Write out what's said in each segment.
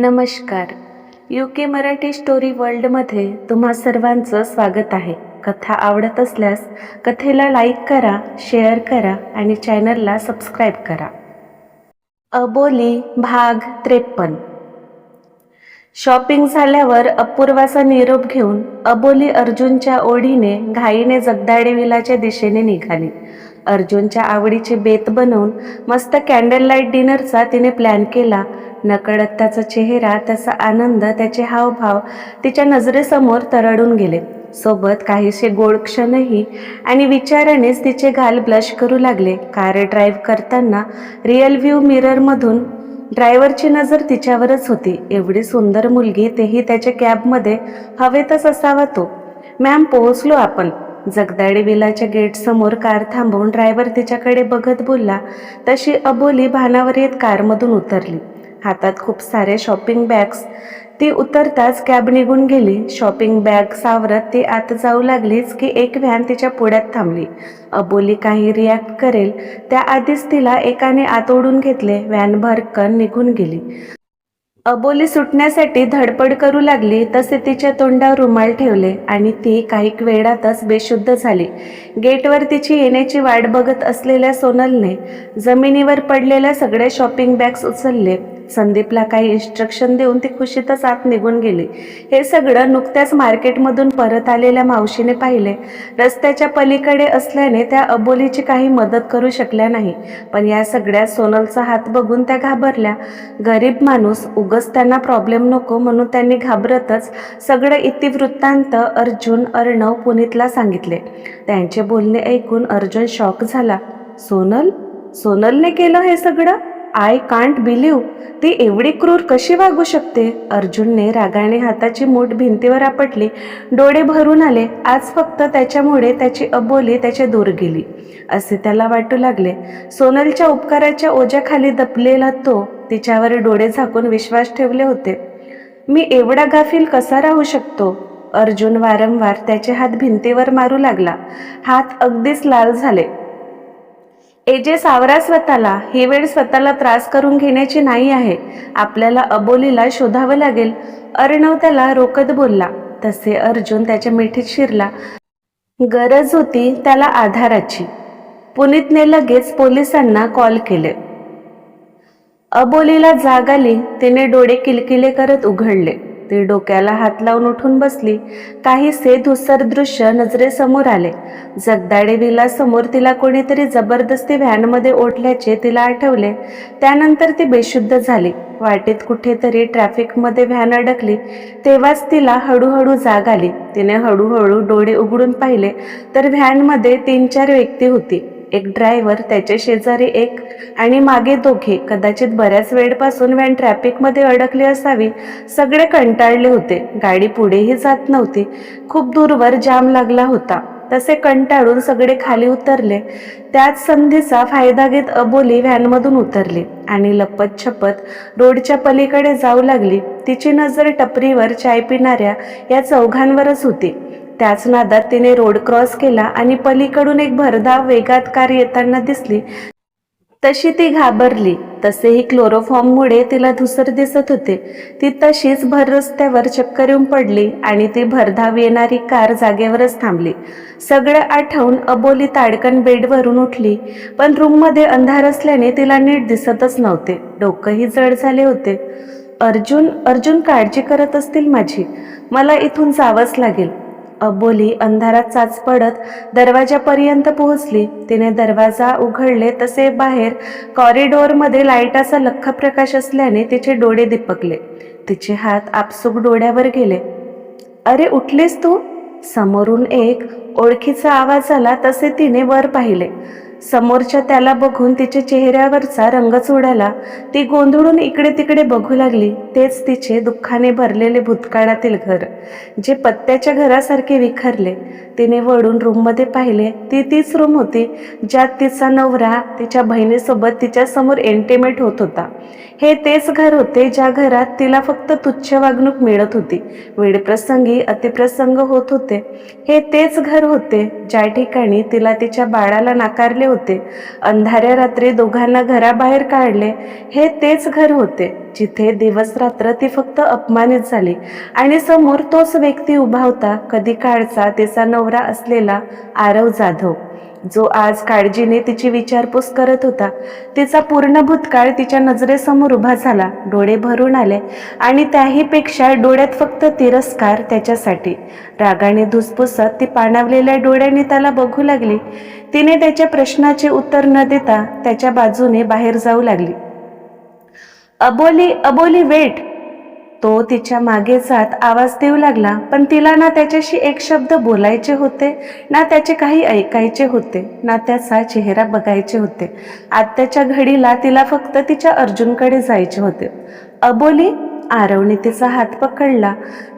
नमस्कार. U K Marathi story वर्ल्डमध्ये तुम्हा सर्वांचं स्वागत आहे. कथा आवडत असल्यास कथेला लाईक करा शेअर करा आणि चॅनलला सबस्क्राईब करा. अबोली भाग त्रेपन्न. शॉपिंग झाल्यावर अपूर्वाचा निरोप घेऊन अबोली अर्जुनच्या ओढीने घाईने जगदाडे विलाच्या दिशेने निघाली. अर्जुनच्या आवडीचे बेत बनवून मस्त कॅन्डल लाइट डिनरचा तिने प्लॅन केला. नकळत त्याचा चेहरा त्याचा आनंद त्याचे हावभाव तिच्या नजरेसमोर तरडून गेले. सोबत काहीसे गोड क्षणही आणि विचारानेच तिचे गाल ब्लश करू लागले. कार ड्राईव्ह करताना रिअल व्ह्यू मिररमधून ड्रायव्हरची नजर तिच्यावरच होती. एवढी सुंदर मुलगी तेही त्याच्या कॅबमध्ये हवेतच असावा तो. मॅम पोहोचलो आपण. जगदाडे विलाच्या गेटसमोर कार थांबवून ड्रायव्हर तिच्याकडे बघत बोलला. तशी अबोली भानावर येत कारमधून उतरली. हातात खूप सारे शॉपिंग बॅग्स ती उतरताच कॅब निघून गेली. शॉपिंग बॅग सावरत ती आत जाऊ लागलीच की एक व्हॅन तिच्या पुढ्यात थांबली. अबोली काही रिॲक्ट करेल. त्याआधीच तिला एकाने आत ओढून घेतले. व्हॅन भरकन निघून गेली. अबोली सुटण्यासाठी धडपड करू लागली. तसे तिच्या तोंडावर रुमाल ठेवले आणि ती काही वेळातच बेशुद्ध झाली. गेटवर तिची येण्याची वाट बघत असलेल्या सोनलने जमिनीवर पडलेल्या सगळ्या शॉपिंग बॅग्स उचलले. संदीपला काही इन्स्ट्रक्शन देऊन ती खुशीतच आत निघून गेली. हे सगळं नुकत्याच मार्केटमधून परत आलेल्या मावशीने पाहिले. रस्त्याच्या पलीकडे असल्याने त्या अबोलीची काही मदत करू शकल्या नाही. पण या सगळ्या सोनलचा हात बघून त्या घाबरल्या. गरीब माणूस उगच त्यांना प्रॉब्लेम नको म्हणून त्यांनी घाबरतच सगळं इतिवृत्तांत अर्जुन अर्णव पुनीतला सांगितले. त्यांचे बोलणे ऐकून अर्जुन शॉक झाला. सोनल? सोनलने केलं हे सगळं? आय कांट बिलीव ती एवढी क्रूर कशी वागू शकते? अर्जुनने रागाने हाताची मूठ भिंतीवर आपटली. डोळे भरून आले. आज फक्त त्याच्यामुळे त्याची अबोली त्याच्या दूर गेली. असे त्याला वाटू लागले. सोनलच्या उपकाराच्या ओझ्याखाली दपलेला तो तिच्यावर डोळे झाकून विश्वास ठेवले होते. मी एवढा गाफील कसा राहू शकतो? अर्जुन वारंवार त्याचे हात भिंतीवर मारू लागला. हात अगदीच लाल झाले. एजे सावरा स्वतःला ही वेळ स्वतःला त्रास करून घेण्याची नाही आहे. आपल्याला अबोलीला शोधावं लागेल. अर्णव त्याला रोकत बोलला. तसे अर्जुन त्याच्या मिठीत शिरला. गरज होती त्याला आधाराची. पुनीतने लगेच पोलिसांना कॉल केले. अबोलीला जाग आली तिने डोळे किलकिले करत उघडले. ती डोक्याला हात लावून उठून बसली. काहीसे धुसर दृश्य नजरेसमोर आले. जगदाडे विला समोर तिला कोणीतरी जबरदस्ती व्हॅनमध्ये ओढल्याचे तिला आठवले. त्यानंतर ती बेशुद्ध झाली. वाटेत कुठेतरी ट्रॅफिकमध्ये व्हॅन अडकली. तेव्हाच तिला हळूहळू जाग आली. तिने हळूहळू डोळे उघडून पाहिले. तर व्हॅनमध्ये तीन चार व्यक्ती होती. एक ड्रायव्हर त्याच्या शेजारी एक आणि मागे दोघे कदाचित बऱ्याच वेळपासून व्हॅन ट्रॅफिकमध्ये अडकली असावी सगळे कंटाळले होते. गाडी पुढेही जात नव्हती. खूप दूरवर जाम लागला होता. तसे कंटाळून सगळे खाली उतरले. त्याच संधीचा फायदा घेत अबोली व्हॅनमधून उतरली आणि लपत छपत रोडच्या पलीकडे जाऊ लागली. तिची नजर टपरीवर चाय पिणाऱ्या या चौघांवरच होती. त्याच नादात तिने रोड क्रॉस केला आणि पलीकडून एक भरधाव वेगात कार येताना दिसली. तशी ती घाबरली. तसेही क्लोरोफॉर्ममुळे तिला धुसर दिसत होते. ती तशीच भर रस्त्यावर चक्कर येऊन पडली आणि ती भरधाव येणारी कार जागेवरच थांबली. सगळं आठवून अबोली ताडकन बेडवरून उठली. पण रूममध्ये अंधार असल्याने तिला नीट दिसतच नव्हते. डोकंही जड झाले होते. अर्जुन अर्जुन काळजी करत असतील माझी. मला इथून जावंच लागेल. अबोली अंधारात चाच पडत दरवाजापर्यंत पोहोचली. तिने दरवाजा उघडले तसे बाहेर कॉरिडोरमध्ये लाईटाचा लख्ख प्रकाश असल्याने तिचे डोळे दिपकले. तिचे हात आपसूक डोळ्यावर गेले. अरे उठलीस तू? समोरून एक ओळखीचा आवाज आला तसे तिने वर पाहिले. समोरच्या त्याला बघून तिच्या चेहऱ्यावरचा रंगच उडाला ती गोंधळून इकडे तिकडे बघू लागली. तेच तिचे दुःखाने भरलेले भूतकाळातील घर जे पत्त्याच्या घरासारखे विखरले. तिने वळून रूममध्ये पाहिले. ती तीच रूम होती ज्यात तिचा नवरा तिच्या बहिणीसोबत तिच्यासमोर एंटिमेट होत होता. हे तेच घर होते ज्या घरात तिला फक्त तुच्छ वागणूक मिळत होती. वेळप्रसंगी अतिप्रसंग होत होते. हे तेच घर होते ज्या ठिकाणी तिला तिच्या बाळाला नाकारले होते. अंधाऱ्या रात्री दोघांना घराबाहेर काढले. हे तेच घर होते जिथे दिवस रात्र ती फक्त अपमानित झाली. आणि समोर तोच व्यक्ती उभा होता. कधी काळचा तिचा नवरा असलेला आरव जाधव. जो आज काळजीने तिची विचारपूस करत होता तिचा पूर्ण भूतकाळ तिच्या नजरेसमोर उभा झाला डोळे भरून आले आणि त्याहीपेक्षा डोळ्यात फक्त तिरस्कार त्याच्यासाठी. रागाने धुसफुसत ती पाणावलेल्या डोळ्याने त्याला बघू लागली. तिने त्याच्या प्रश्नाचे उत्तर न देता त्याच्या बाजूने बाहेर जाऊ लागली. अबोली अबोली वेट! तो तिच्यामागे जात आवाज देऊ लागला पण तिला ना त्याच्याशी एक शब्द बोलायचे होते ना त्याचे काही ऐकायचे होते ना त्याचा चेहरा बघायचे होते. आत्याच्या घडीला तिला फक्त तिच्या अर्जुनकडे जायचे होते. अबोली आरवने तिचा हात पकडला.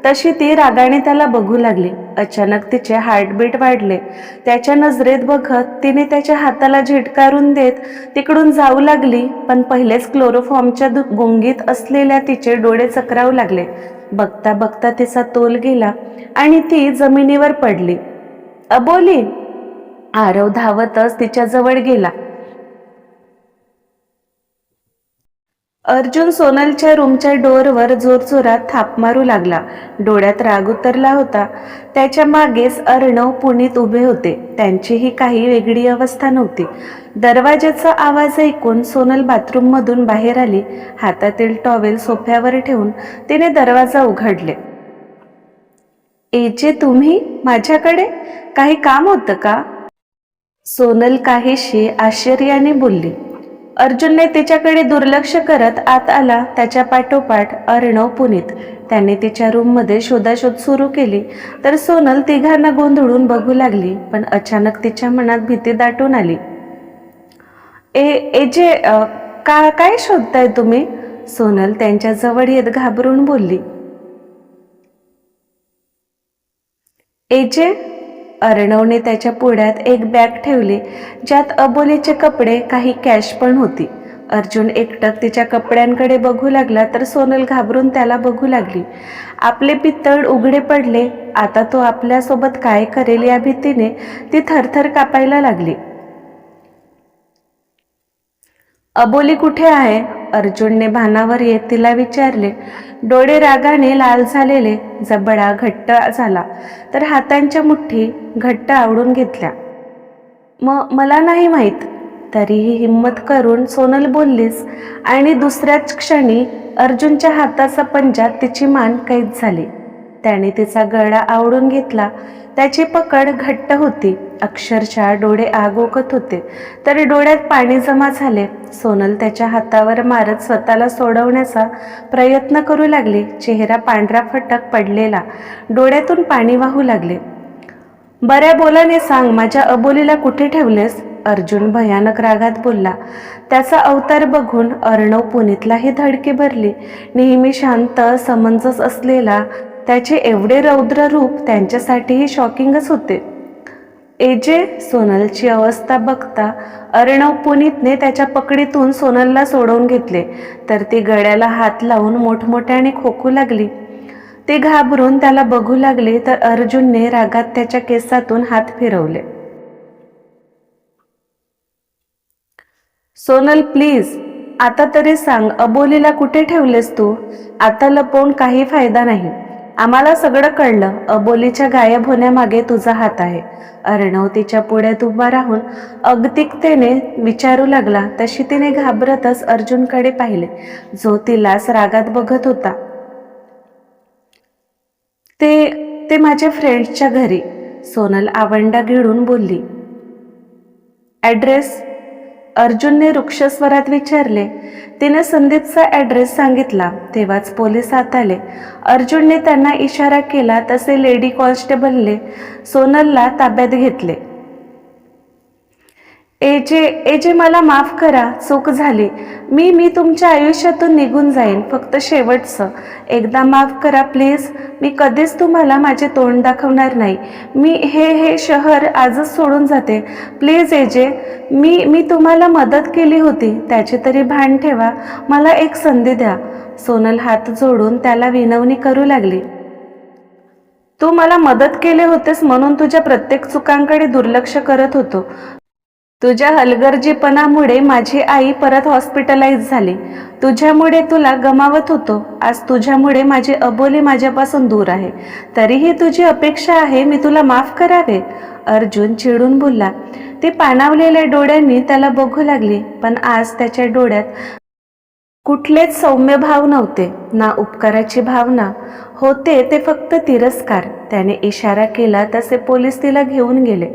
तशी ती रागाने त्याला बघू लागली. अचानक तिचे हार्टबीट वाढले. त्याच्या नजरेत बघत तिने त्याच्या हाताला झिटकारून देत तिकडून जाऊ लागली पण पहिलेच क्लोरोफॉर्मच्या दु- गुंगीत असलेल्या तिचे डोळे चक्रावू लागले. बघता बघता तिचा तोल गेला आणि ती जमिनीवर पडली. अबोली! आरव धावतच तिच्या जवळ गेला. अर्जुन सोनलच्या रूमच्या डोअरवर जोरजोरात थाप मारू लागला. डोळ्यात राग उतरला होता. त्याच्या मागेच अर्णव पुणीत उभे होते. त्यांचीही काही वेगळी अवस्था नव्हती. दरवाजाचा आवाज ऐकून सोनल बाथरूममधून बाहेर आली. हातातील टॉवेल सोफ्यावर ठेवून तिने दरवाजा उघडले. एजे तुम्ही? माझ्याकडे? काही काम होतं का? सोनल काहीशी आश्चर्याने बोलली. अर्जुनने तिच्याकडे दुर्लक्ष करत आत आला. त्याच्या पाठोपाठ अर्णव पुनीत त्याने तिच्या रूममध्ये शोधाशोध सुरू केली. तर सोनल तिघांना गोंधळून बघू लागली पण अचानक तिच्या मनात भीती दाटून आली. ए ए जे का काय शोधताय तुम्ही? सोनल त्यांच्या जवळ येत घाबरून बोलली. एजे अर्णवने त्याच्या पुढ्यात एक बॅग ठेवली ज्यात अबोलीचे कपडे काही कॅश पण होती. अर्जुन एकटक तिच्या कपड्यांकडे बघू लागला तर सोनल घाबरून त्याला बघू लागली. आपले पितळ उघडे पडले आता तो आपल्यासोबत काय करेल या भीतीने ती थरथर कापायला लागली. अबोली कुठे आहे? अर्जुनने भानावर येत तिला विचारले. डोळे रागाने लाल झालेले जबडा घट्ट झाला. तर हातांच्या मुठ्ठी घट्ट आवडून घेतल्या. म मला नाही माहीत. तरीही हिंमत करून सोनल बोललीस आणि दुसऱ्याच क्षणी अर्जुनच्या हाताचा पंजा तिची मान कैद झाली. त्याने तिचा गळा आवडून घेतला. त्याची पकड घट्ट होती. अक्षरशः डोळे आग ओकत होते. तर डोळ्यात पाणी जमा झाले. सोनल त्याच्या हातावर मारत स्वतःला सोडवण्याचा प्रयत्न करू लागली. चेहरा पांढरा फटक पडलेला. डोळ्यातून पाणी वाहू लागले. बऱ्या बोलाने सांग माझ्या अबोलीला कुठे ठेवलेस? अर्जुन भयानक रागात बोलला. त्याचा अवतार बघून अर्णव पुनीतलाही धडकी भरली. नेहमी शांत समंजस असलेला त्याचे एवढे रौद्र रूप त्यांच्यासाठीही शॉकिंगच होते. एजे सोनलची अवस्था बघता अर्णव पुनीतने त्याच्या पकडीतून सोनलला सोडवून घेतले तर ती गळ्याला हात लावून मोठमोठ्याने खोकू लागली. ते घाबरून त्याला बघू लागले तर अर्जुनने रागात त्याच्या केसातून हात फिरवले. सोनल प्लीज आता तरी सांग अबोलीला कुठे ठेवलेस तू? आता लपवून काही फायदा नाही. आम्हाला सगळं कळलं. अबोलीच्या गायब होण्यामागे तुझा हात आहे. अर्णव तिच्या पुढ्यात उभा राहून अगतिकतेने विचारू लागला. तशी तिने घाबरतच अर्जुनकडे पाहिले. जो तिलाच रागात बघत होता. ते ते माझ्या फ्रेंड्सच्या घरी. सोनल आवंडा घेऊन बोलली. ॲड्रेस अर्जुनने वृक्षस्वरात विचारले. तिने संदीपचा ॲड्रेस सांगितला. तेव्हाच पोलीस आत आले. अर्जुनने त्यांना इशारा केला तसे लेडी कॉन्स्टेबलने सोनलला ताब्यात घेतले. एजे एजे मला माफ करा चूक झाली. मी मी तुमच्या आयुष्यातून निघून जाईन फक्त शेवटचं. एकदा माफ करा प्लीज. मी कधीच तुम्हाला माझे तोंड दाखवणार नाही. मी हे हे शहर आजच सोडून जाते. Please AJ. मी मी तुम्हाला मदत केली होती त्याची तरी भान ठेवा. मला एक संधी द्या. सोनल हात जोडून त्याला विनवणी करू लागली. तू मला मदत केले होतेस म्हणून तुझ्या प्रत्येक चुकांकडे दुर्लक्ष करत होतो. तुझ्या हलगर्जीपणामुळे माझी आई परत हॉस्पिटलाइज झाली. तुझ्यामुळे तुला गमावत होतो. आज तुझ्यामुळे माझी अबोली माझ्यापासून दूर आहे. तरीही तुझी अपेक्षा आहे मी तुला माफ करावे. अर्जुन चिडून बोलला. ती पाणावलेल्या डोळ्यांनी त्याला बघू लागली पण आज त्याच्या डोळ्यात कुठलेच सौम्य भाव नव्हते. ना उपकाराची भावना. होते ते फक्त तिरस्कार. त्याने इशारा केला तसे पोलीस तिला घेऊन गेले.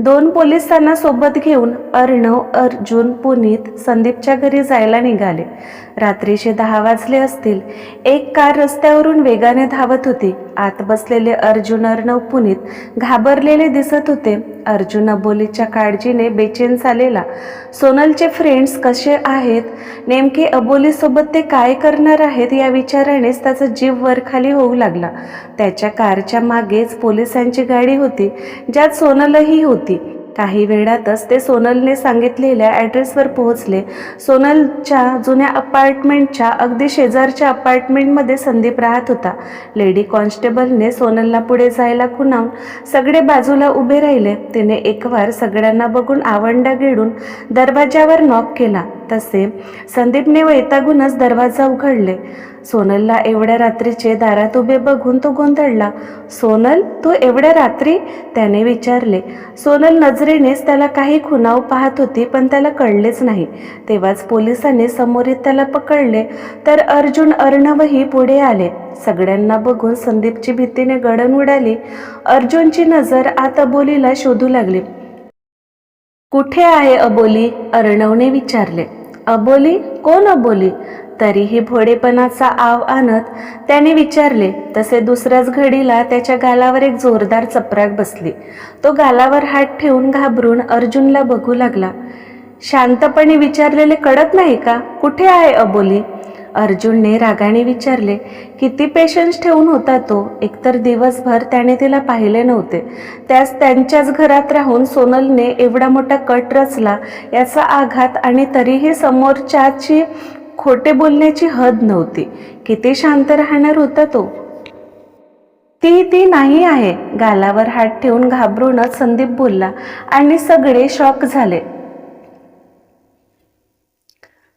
दोन पोलिसांना सोबत घेऊन अर्णव अर्जुन पुनीत संदीपच्या घरी जायला निघाले. रात्रीचे दहा वाजले असतील. एक कार रस्त्यावरून वेगाने धावत होती. आत बसलेले अर्जुन अर्णव पुनीत घाबरलेले दिसत होते. अर्जुन अबोलीच्या काळजीने बेचैन झालेला सोनलचे फ्रेंड्स कसे आहेत? नेमके अबोलीसोबत ते काय करणार आहेत या विचारानेच त्याचा जीव वरखाली होऊ लागला. त्याच्या कारच्या मागेच पोलिसांची गाडी होती ज्यात सोनलही होती. काही वेळातच ते सोनलने सांगितलेल्या ॲड्रेसवर पोहोचले. सोनलच्या जुन्या अपार्टमेंटच्या अगदी शेजारच्या अपार्टमेंटमध्ये संदीप राहत होता. लेडी कॉन्स्टेबलने सोनलला पुढे जायला खुणावून सगळे बाजूला उभे राहिले. तिने एकवार सगळ्यांना बघून आवंडा गिळून दरवाजावर नॉक केला. तसे संदीपने वैतागूनच दरवाजा उघडले. सोनलला एवढ्या रात्रीचे दारात उभे बघून तो गोंधळला. सोनल तू एवढ्या रात्री? त्याने विचारले. सोनल नजरेनेच त्याला काही खुनाव पाहत होती पण त्याला कळलेच नाही. तेव्हाच पोलिसांनी समोरीत त्याला पकडले. तर अर्जुन अर्णवही पुढे आले. सगळ्यांना बघून संदीपची भीतीने गडण उडाली. अर्जुनची नजर आता बोलीला शोधू लागली. कुठे आहे अबोली? अर्णवने विचारले. अबोली? कोण अबोली? तरीही भोडेपणाचा आव आणत त्याने विचारले तसे दुसऱ्याच घडीला त्याच्या गालावर एक जोरदार चपराक बसली. तो गालावर हात ठेवून घाबरून अर्जुनला बघू लागला. शांतपणे विचारलेले कळत नाही का? कुठे आहे अबोली? अर्जुनने रागाने विचारले किती पेशन्स ठेवून होता तो? एकतर दिवसभर त्याने तिला पाहिले नव्हते. त्यास त्यांच्याच घरात राहून सोनलने एवढा मोठा कट रचला याचा आघात आणि तरीही समोरच्याची खोटे बोलण्याची हद नव्हती. किती शांत राहणार होता तो? ती ती नाही आहे. गालावर हात ठेवून घाबरूनच संदीप बोलला आणि सगळे शॉक झाले.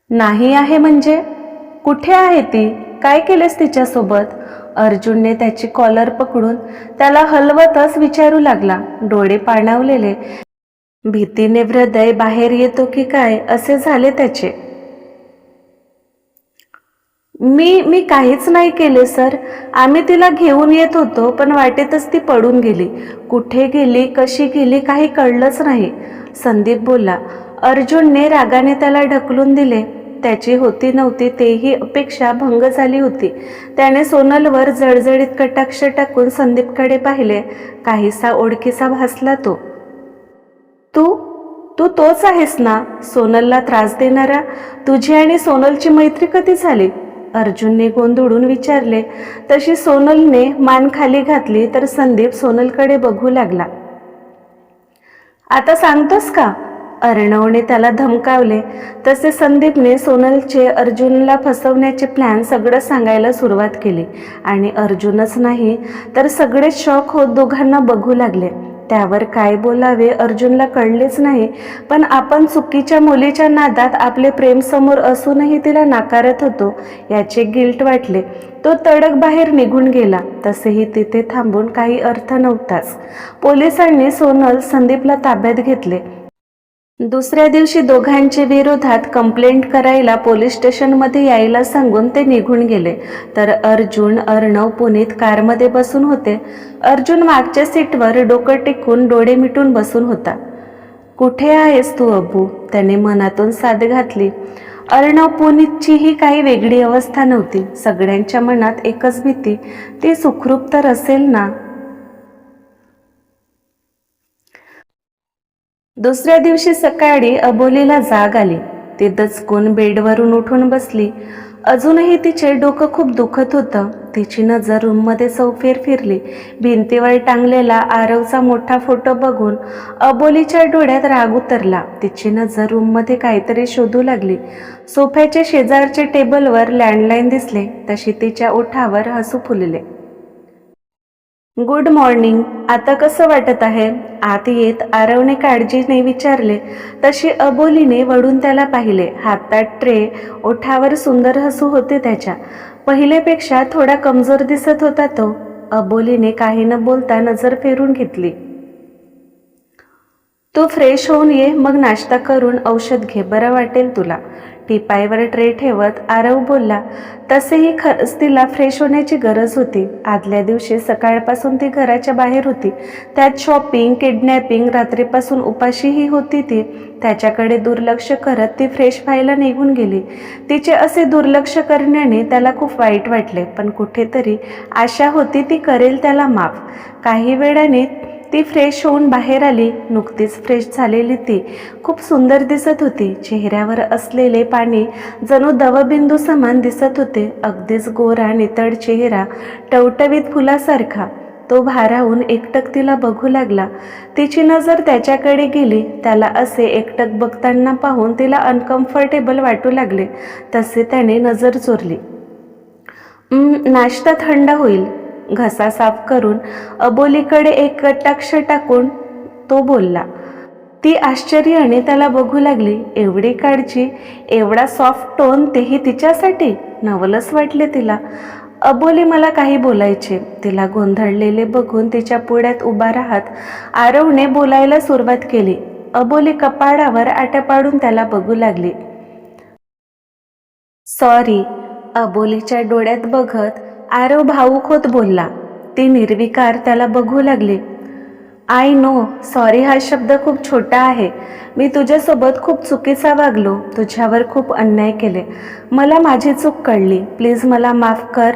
नाही आहे म्हणजे? कुठे आहे ती? काय केलेस तिच्यासोबत? अर्जुनने त्याची कॉलर पकडून त्याला हलवतच विचारू लागला. डोळे पाणावलेले. भीतीने हृदय बाहेर येतो की काय? असे झाले त्याचे. मी मी काहीच नाही केले सर. आम्ही तिला घेऊन येत होतो पण वाटेतच ती पडून गेली. कुठे गेली कशी गेली काही कळलंच नाही. संदीप बोलला. अर्जुनने रागाने त्याला ढकलून दिले. त्याची होती नव्हती तेही अपेक्षा भंग झाली होती. त्याने सोनलवर जळजळीत कटाक्ष टाकून संदीपकडे पाहिले. काहीसा ओळखीचा भासला तो. तू तू तोच आहेस ना? सोनलला त्रास देणारा? तुझी आणि सोनलची मैत्री कधी झाली? अर्जुनने गोंधळून विचारले. तशी सोनलने मान खाली घातली तर संदीप सोनलकडे बघू लागला. आता सांगतोस का? अर्णवने त्याला धमकावले. तसे संदीपने सोनलचे अर्जुनला फसवण्याचे प्लॅन सगळं सांगायला सुरुवात केली. आणि अर्जुनच नाही तर सगळे शॉक होत दोघांना बघू लागले. त्यावर काय बोलावे अर्जुनला कळलेच नाही पण आपण चुकीच्या मुलीच्या नादात आपले प्रेम समोर असूनही तिला नाकारत होतो याचे गिल्ट वाटले. तो तडक बाहेर निघून गेला. तसेही तिथे थांबून काही अर्थ नव्हताच. पोलिसांनी सोनल संदीपला ताब्यात घेतले. दुसऱ्या दिवशी दोघांच्या विरोधात कंप्लेंट करायला पोलीस स्टेशनमध्ये यायला सांगून ते निघून गेले. तर अर्जुन अर्णव पुनीत कारमध्ये बसून होते. अर्जुन मागच्या सीटवर डोकं टेकून डोळे मिटून बसून होता. कुठे आहेस तू अबू त्याने मनातून साद घातली. अर्णव पुनीतचीही काही वेगळी अवस्था नव्हती. सगळ्यांच्या मनात एकच भीती ती सुखरूप तर असेल ना? दुसऱ्या दिवशी सकाळी अबोलीला जाग आली. ती दचकून बेडवरून उठून बसली. अजूनही तिचे डोकं खूप दुखत होतं. तिची नजर रूममध्ये चौफेर फिरली. भिंतीवर टांगलेला आरवचा मोठा फोटो बघून अबोलीच्या डोळ्यात राग उतरला. तिची नजर रूममध्ये काहीतरी शोधू लागली. सोफ्याच्या शेजारच्या टेबलवर लँडलाईन दिसले. तशी तिच्या ओठावर हसू फुलले. गुड मॉर्निंग आता कसं वाटत आहे? आत येत आरवने काळजीने विचारले. तशी अबोलीने वळून त्याला पाहिले. हातात ट्रे ओठावर सुंदर हसू होते त्याच्या. पहिलेपेक्षा थोडा कमजोर दिसत होता तो. अबोलीने काही न बोलता नजर फेरून घेतली. तू फ्रेश होऊन ये मग नाश्ता करून औषध घे बरं वाटेल तुला. टिपाईवर ट्रे ठेवत आरव बोलला तसेही खरंच तिला फ्रेश होण्याची गरज होती. आदल्या दिवशी सकाळपासून ती घराच्या बाहेर होती. त्यात शॉपिंग किडनॅपिंग रात्रीपासून उपाशीही होती ती. त्याच्याकडे दुर्लक्ष करत ती फ्रेश व्हायला निघून गेली. तिचे असे दुर्लक्ष करण्याने त्याला खूप वाईट वाटले पण कुठेतरी आशा होती ती करेल त्याला माफ. काही वेळाने ती फ्रेश होऊन बाहेर आली. नुकतीच फ्रेश झालेली ती. खूप सुंदर दिसत होती. चेहऱ्यावर असलेले पाणी जणू दवबिंदू समान दिसत होते. अगदीच गोरा नितळ चेहरा टवटवीत फुलासारखा. तो भाराहून एकटक तिला बघू लागला. तिची नजर त्याच्याकडे गेली. त्याला असे एकटक बघताना पाहून तिला अनकम्फर्टेबल वाटू लागले. तसे त्याने नजर चोरली. नाश्ता थंड होईल. घसा साफ करून अबोलीकडे एक कटाक्ष टाकून तो बोलला ती आश्चर्याने त्याला बघू लागली. एवढी काळजी एवढा सॉफ्ट टोन तेही तिच्यासाठी? नवलच वाटले तिला. अबोली मला काही बोलायचे. तिला गोंधळलेले बघून तिच्या पुढ्यात उभा राहत आरवने बोलायला सुरुवात केली. अबोली कपाळावर आट्या पाडून त्याला बघू लागली. सॉरी अबोलीच्या डोळ्यात बघत आरव भाऊक होत बोलला. ती निर्विकार त्याला बघू लागली. आय नो सॉरी हा शब्द खूप छोटा आहे. मी तुझ्यासोबत खूप चुकीचा वागलो. तुझ्यावर खूप अन्याय केले. मला माझी चूक कळली. प्लीज मला माफ कर.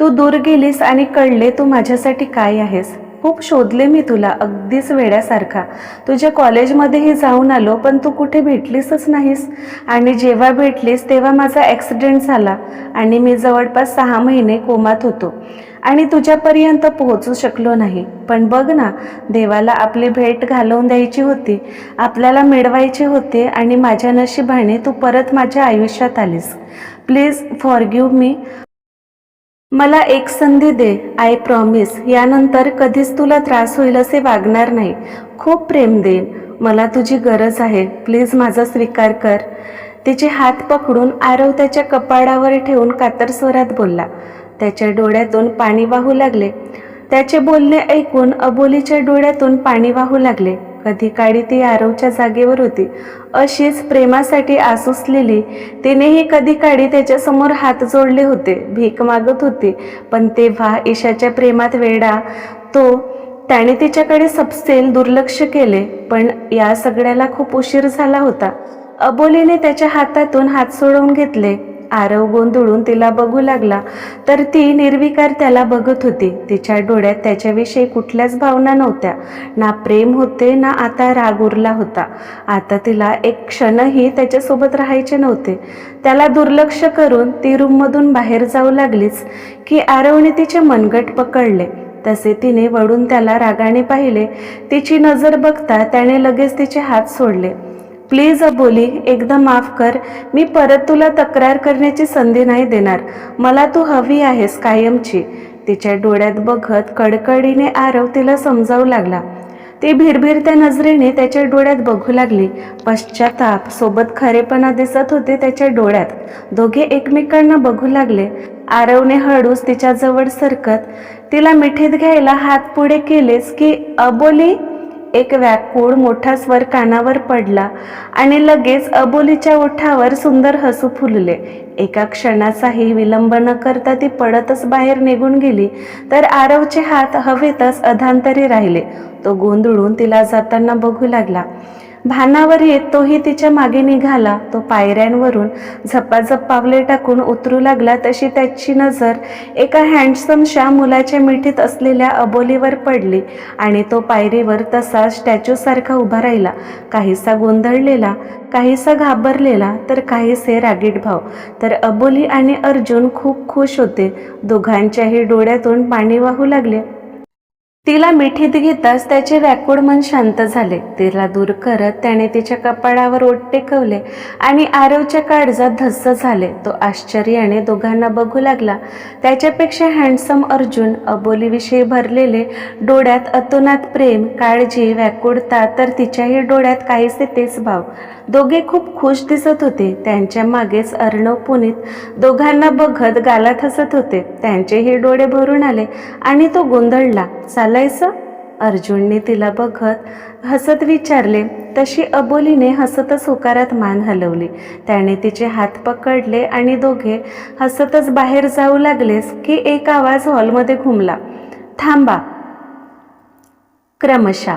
तू दूर गेलीस आणि कळले तू माझ्यासाठी काय आहेस. खूप शोधले मी तुला अगदीच वेड्यासारखा. तुझ्या कॉलेजमध्येही जाऊन आलो पण तू कुठे भेटलीसच नाहीस. आणि जेव्हा भेटलीस तेव्हा माझा ॲक्सिडेंट झाला आणि मी जवळपास सहा महिने कोमात होतो. आणि तुझ्यापर्यंत पोहोचू शकलो नाही. पण बघ ना देवाला आपली भेट घालवून द्यायची होती आपल्याला मिळवायचे होते आणि माझ्या नशिबाने तू परत माझ्या आयुष्यात आलीस. Please forgive me. मला एक संधी दे आय प्रॉमिस यानंतर कधीच तुला त्रास होईल असे वागणार नाही. खूप प्रेम देईन. मला तुझी गरज आहे. प्लीज माझा स्वीकार कर. तिचे हात पकडून आरव त्याच्या कपाळावर ठेवून कातर स्वरात बोलला. त्याच्या डोळ्यातून पाणी वाहू लागले. त्याचे बोलणे ऐकून अबोलीच्या डोळ्यातून पाणी वाहू लागले. कधी काळी ती आरवच्या जागेवर होती. अशीच प्रेमासाठी आसुसलेली तिनेही कधी काळी त्याच्यासमोर हात जोडले होते भीक मागत होती. पण तेव्हा ईशाच्या प्रेमात वेडा तो त्याने तिच्याकडे सपसेल दुर्लक्ष केले पण या सगळ्याला खूप उशीर झाला होता. अबोलीने त्याच्या हातातून हात सोडवून घेतले. आरव गोंधळून तिला बघू लागला. तर ती निर्विकार त्याला बघत होती. तिच्या डोळ्यात त्याच्याविषयी कुठल्याच भावना नव्हत्या. ना प्रेम होते ना आता राग उरला होता. आता तिला एक क्षणही त्याच्यासोबत राहायचे नव्हते. त्याला दुर्लक्ष करून ती रूममधून बाहेर जाऊ लागलीच की आरवने तिचे मनगट पकडले. तसे तिने वळून त्याला रागाने पाहिले. तिची नजर बघता त्याने लगेच तिचे हात सोडले. प्लीज अबोली एकदा माफ कर. मी परत तुला तक्रार करण्याची संधी नाही देणार. मला तू हवी आहेस कायमची. तिच्या डोळ्यात बघत कडकडीने आरव तिला समजावू लागला. ती भिरभिरत्या नजरेने त्याच्या डोळ्यात बघू लागली. पश्चाताप सोबत खरेपणा दिसत होते त्याच्या डोळ्यात. दोघे एकमेकांना बघू लागले. आरवने हळूच तिच्याजवळ सरकत तिला मिठीत घ्यायला हात पुढे केलेस की अबोली एक व्याकुळ मोठा स्वर कानावर पडला आणि लगेच अबोलीच्या ओठावर सुंदर हसू फुलले. एका क्षणाचाही विलंब न करता ती पडतच बाहेर निघून गेली तर आरवचे हात हवेतच अधांतरी राहिले. तो गोंधळून तिला जाताना बघू लागला. भानावर येत तोही तिच्यामागे निघाला. तो पायऱ्यांवरून झपाझप पावले टाकून उतरू लागला. तशी त्याची नजर एका हँडसमशा मुलाच्या मिठीत असलेल्या अबोलीवर पडली आणि तो पायरीवर तसा स्टॅच्यूसारखा उभा राहिला. काहीसा गोंधळलेला काहीसा घाबरलेला तर काहीसे रागीट भाव. तर अबोली आणि अर्जुन खूप खुश होते. दोघांच्याही डोळ्यातून पाणी वाहू लागले. तिला मिठीत घेताच त्याचे व्याकुळ मन शांत झाले. तिला दूर करत त्याने तिच्या कपाळावर ओट टेकवले आणि आरवच्या काळजात धस्स झाले. तो आश्चर्याने दोघांना बघू लागला. त्याच्यापेक्षा हँडसम अर्जुन अबोलीविषयी भरलेले डोळ्यात अतोनात प्रेम काळजी व्याकुळता तर तिच्याही डोळ्यात काहीसे तेच भाव. दोघे खूप खुश दिसत होते. त्यांच्या मागेच अर्णव पुनीत दोघांना बघत गालात हसत होते. त्यांचेही डोळे भरून आले आणि तो गोंधळला. बोलायचं? अर्जुनने तिला बघत हसत विचारले. तशी अबोलीने हसतच होकारात मान हलवली. त्याने तिचे हात पकडले आणि दोघे हसतच बाहेर जाऊ लागलेस की एक आवाज हॉलमध्ये घुमला. थांबा. क्रमशः.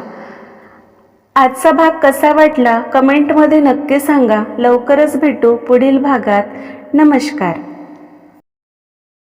आजचा भाग कसा वाटला? कमेंटमध्ये नक्की सांगा. लवकरच भेटू पुढील भागात. नमस्कार.